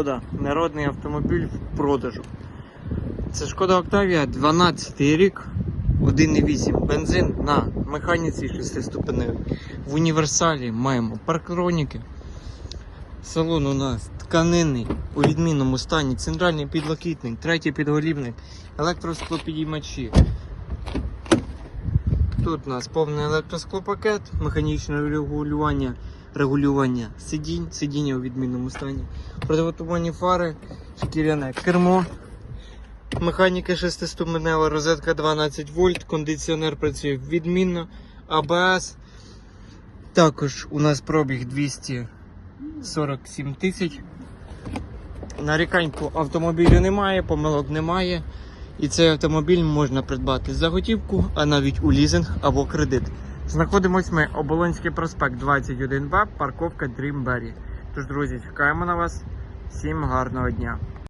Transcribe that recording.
Шкода, народний автомобіль в продажу. Це Шкода Октавія 12 рік, 1,8 бензин на механіці 6-ступеневій. В універсалі маємо парктроніки. Салон у нас тканинний у відмінному стані, центральний підлокітник, третій підголівник, електросклопідіймачі. Тут у нас повний електросклопакет, механічне регулювання, регулювання сидінь, сидіння у відмінному стані, противотуманні фари, шкіряне кермо, механіка 6-ступенева, розетка 12 вольт, кондиціонер працює відмінно, АБС. Також у нас пробіг 247 тисяч. Нарікань по автомобілю немає, помилок немає. І цей автомобіль можна придбати за готівку, а навіть у лізинг або кредит. Знаходимось ми Оболонський проспект 21Б, парковка Dreamberry. Тож, друзі, чекаємо на вас. Всім гарного дня!